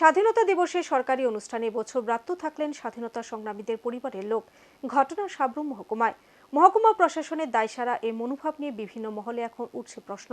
স্বাধীনতা দিবসে সরকারি অনুষ্ঠানে বছর ব্রাত্য থাকলেন স্বাধীনতা সংগ্রামীদের পরিবারের লোক। ঘটনা সাবরুম মহকুমায়। মহকুমা প্রশাসনের দায়সারা এ মনোভাব নিয়ে বিভিন্ন মহলে এখন উঠছে প্রশ্ন।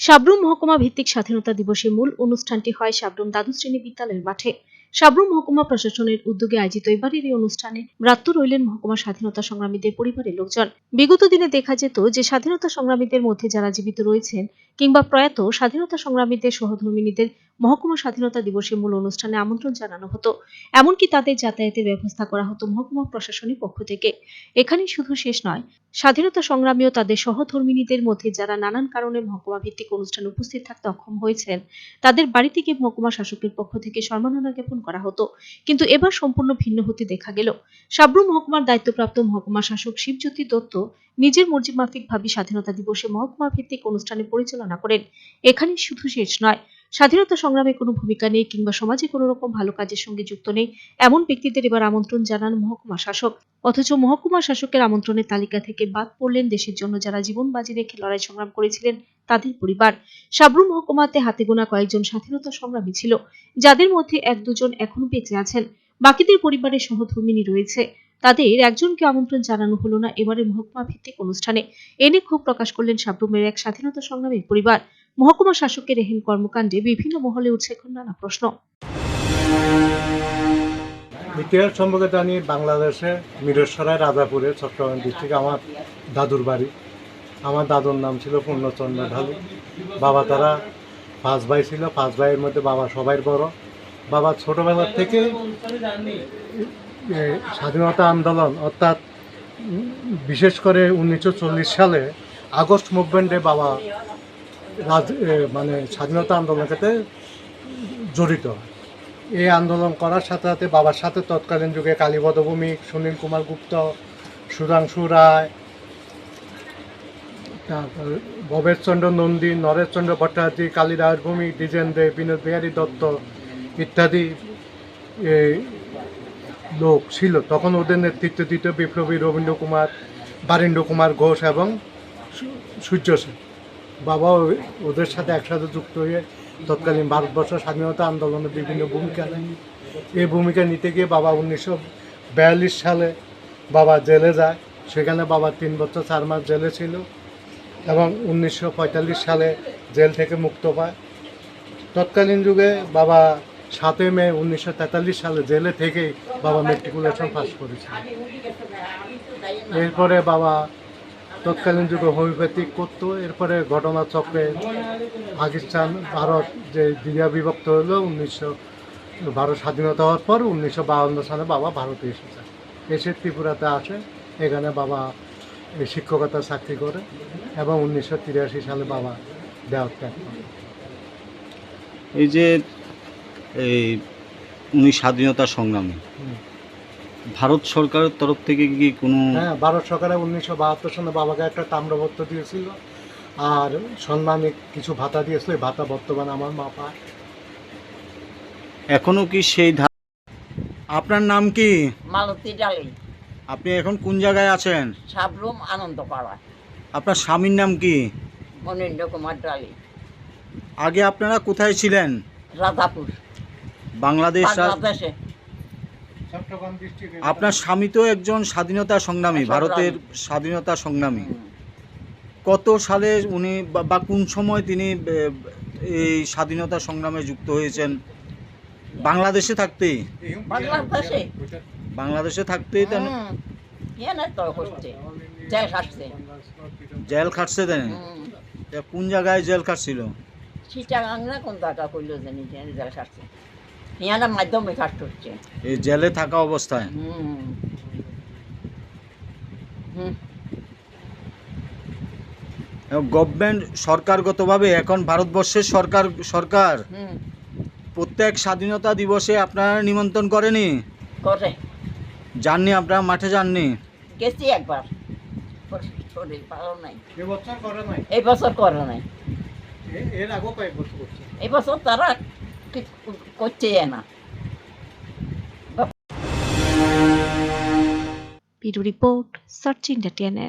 সাবরুম মহকুমা ভিত্তিক স্বাধীনতা দিবসে মূল অনুষ্ঠানটি হয় সাবরুম দ্বাদশ শ্রেণি বিদ্যালয়ের মাঠে। সাবরুম মহকুমা প্রশাসনের উদ্যোগে আয়োজিত এবারের এই অনুষ্ঠানে ব্রাত্য রইলেন মহকুমা স্বাধীনতা সংগ্রামীদের পরিবারের লোকজন। বিগত দিনে দেখা যেত যে স্বাধীনতা সংগ্রামীদের মধ্যে যারা জীবিত রয়েছেন কিংবা প্রয়াত স্বাধীনতা সংগ্রামীদের সহধর্মিনীদের মহকুমা স্বাধীনতা দিবসে মূল অনুষ্ঠানে আমন্ত্রণ জানানো হতো। এমনকি তাদের যাতায়াতের ব্যবস্থা করা হতো মহকুমা প্রশাসনের পক্ষ থেকে। এখানেই শুধু শেষ নয়, স্বাধীনতা সংগ্রামী ও তাদের সহধর্মিনীদের মধ্যে যারা নানান কারণে মহকুমা ভিত্তিক অনুষ্ঠানে উপস্থিত থাকতে অক্ষম হয়েছেন, তাদের বাড়ি থেকে মহকুমা শাসকের পক্ষ থেকে সম্মাননা জ্ঞাপন করা হতো। কিন্তু এবার সম্পূর্ণ ভিন্ন হতে দেখা গেল। সাবরু মহকুমার দায়িত্বপ্রাপ্ত মহকুমা শাসক শিবজ্যোতি দত্ত নিজের মর্জি মাফিক ভাবি স্বাধীনতা দিবসে মহকুমা ভিত্তিক অনুষ্ঠানে পরিচালনা করেন। এখানে শুধু শেষ নয় স্বাধীনতা সংগ্রামে কোনো ভূমিকা নেই কিংবা সমাজে কোনো রকম ভালো কাজের সঙ্গে যুক্ত নেই, এমন ব্যক্তিদের এবার আমন্ত্রণ জানান মহকুমা শাসক। অথচ মহকুমা শাসকের আমন্ত্রণের তালিকা থেকে বাদ পড়লেন দেশের জন্য যারা জীবন বাজি রেখে লড়াই সংগ্রাম করেছিলেন, তাদের পরিবার। সাবরু মহকুমাতে হাতে গোনা কয়েকজন স্বাধীনতা সংগ্রামী ছিল, যাদের মধ্যে এক দুজন এখনও বেঁচে আছেন। বাকিদের পরিবারের সহধর্মিনী রয়েছে। তাদের একজনকে আমন্ত্রণ জানানো হলো না এবারে মহকুমা ভিত্তিক অনুষ্ঠানে। এনে ক্ষোভ প্রকাশ করলেন সাবরুমের এক স্বাধীনতা সংগ্রামীর পরিবার। মহকুমা শাসকের এহেন কর্মকাণ্ডে বিভিন্ন মহলে উঠছে এখন নানা প্রশ্ন। ইতিহাস সম্পর্কে জানি বাংলাদেশে মিরেশ্বরায় রাজাপুরে, চট্টগ্রাম ডিস্ট্রিক্ট, আমার দাদুর বাড়ি। আমার দাদুর নাম ছিল পূর্ণচন্দ্র ঢালু। বাবা তারা পাঁচ ভাই ছিল, পাঁচ ভাইয়ের মধ্যে বাবা সবাই বড়। বাবা ছোটবেলার থেকে স্বাধীনতা আন্দোলন, অর্থাৎ বিশেষ করে উনিশশো চল্লিশ সালে আগস্ট মুভমেন্টে বাবা রাজ মানে স্বাধীনতা আন্দোলনের সাথে জড়িত। এই আন্দোলন করার সাথে সাথে বাবার সাথে তৎকালীন যুগে কালীপদ সুনীল কুমার গুপ্ত, সুধাংশু রায়, তারপর ভবেশচন্দ্র নন্দী, নরেশচন্দ্র ভট্টাচার্য কালীদাস ভৌমিক দ্বিজেন দে, বিনোদ বিহারী দত্ত ইত্যাদি লোক ছিল। তখন ওদের নেতৃত্ব দিত বিপ্লবী রবীন্দ্র কুমার বারীন্দ্র কুমার ঘোষ এবং সূর্য সেন। বাবা ও- ওদের সাথে একসাথে যুক্ত হয়ে তৎকালীন ভারতবর্ষ স্বাধীনতা আন্দোলনে বিভিন্ন ভূমিকা নেয়। এই ভূমিকা নিতে গিয়ে বাবা উনিশশো বিয়াল্লিশ সালে বাবা জেলে যায়। সেখানে বাবা তিন বছর চার মাস জেলে ছিল এবং উনিশশো পঁয়তাল্লিশ সালে জেল থেকে মুক্ত পায়। তৎকালীন যুগে বাবা সাতই মে উনিশশো তেতাল্লিশ সালে জেলে থেকেই বাবা মেট্রিকুলেশন পাস করেছিল এরপরে বাবা তৎকালীন যুগে হোমিওপ্যাথিক করতো এরপরে ঘটনা চক্রে পাকিস্তান ভারত যে দ্বিধা বিভক্ত হলো উনিশশো ভারত স্বাধীনতা হওয়ার পর উনিশশো বাহান্ন সালে বাবা ভারতে এসেছে এসে ত্রিপুরাতে আসে এখানে বাবা এই শিক্ষকতা চাকরি করে এবং উনিশশো তিরাশি সালে বাবা দেহ ত্যাগ করে এই যে এই উনি স্বাধীনতা সংগ্রামী। ভারত সরকারের তরফ থেকে কি কোনো হ্যাঁ ভারত সরকারে উনিশশো বাহাত্তর সালে বাবাকে একটা তাম্রপত্র দিয়েছিল আর সম্মানিক কিছু ভাতা দিয়েছিল ভাতা বর্তমানে আমার মা পায়। এখনও কি সেই ধা- আপনার নাম কি? মালতী ডালি। আপনি এখন কোন জায়গায় আছেন? সাবরুম আনন্দপাড়া আপনার স্বামীর নাম কি? মনীন্দ্র কুমার ডালি। আগে আপনারা কোথায় ছিলেন? রাধাপুর। বাংলাদেশ বাংলাদেশে। আপনার স্বামী তো একজন স্বাধীনতা সংগ্রামী। ভারতের স্বাধীনতা সংগ্রামী। কত সালে উনি বা- কোন সময় তিনি এই স্বাধীনতা সংগ্রামে যুক্ত হয়েছেন? বাংলাদেশে থাকতেই? বাংলাদেশে? বাংলাদেশে থাকতেই তেন আসছে জেল খাটছে। দেন হুম। তা কোন জায়গায় জেল খাটছিল? চিটাগাং না কোন জায়গা করল জানি যে ইয়ানা মাধ্যমে কাজ হচ্ছে এই জেলে থাকা অবস্থায়। হুম। হুম। গভর্নমেন্ট সরকারগতভাবে এখন ভারতবর্ষের সরকার সরকার প্রত্যেক স্বাধীনতা দিবসে আপনারা নিমন্ত্রণ করেনি? করে। যাননি আপনারা মাঠে যাননি গেছি একবার। এই বছর করে নাই? এর আগেও কয়েক বছর করছে। এই বছর তারা ঠিক করছে না রিপোর্ট সার্চ ইন্ডিয়া টিএনএন।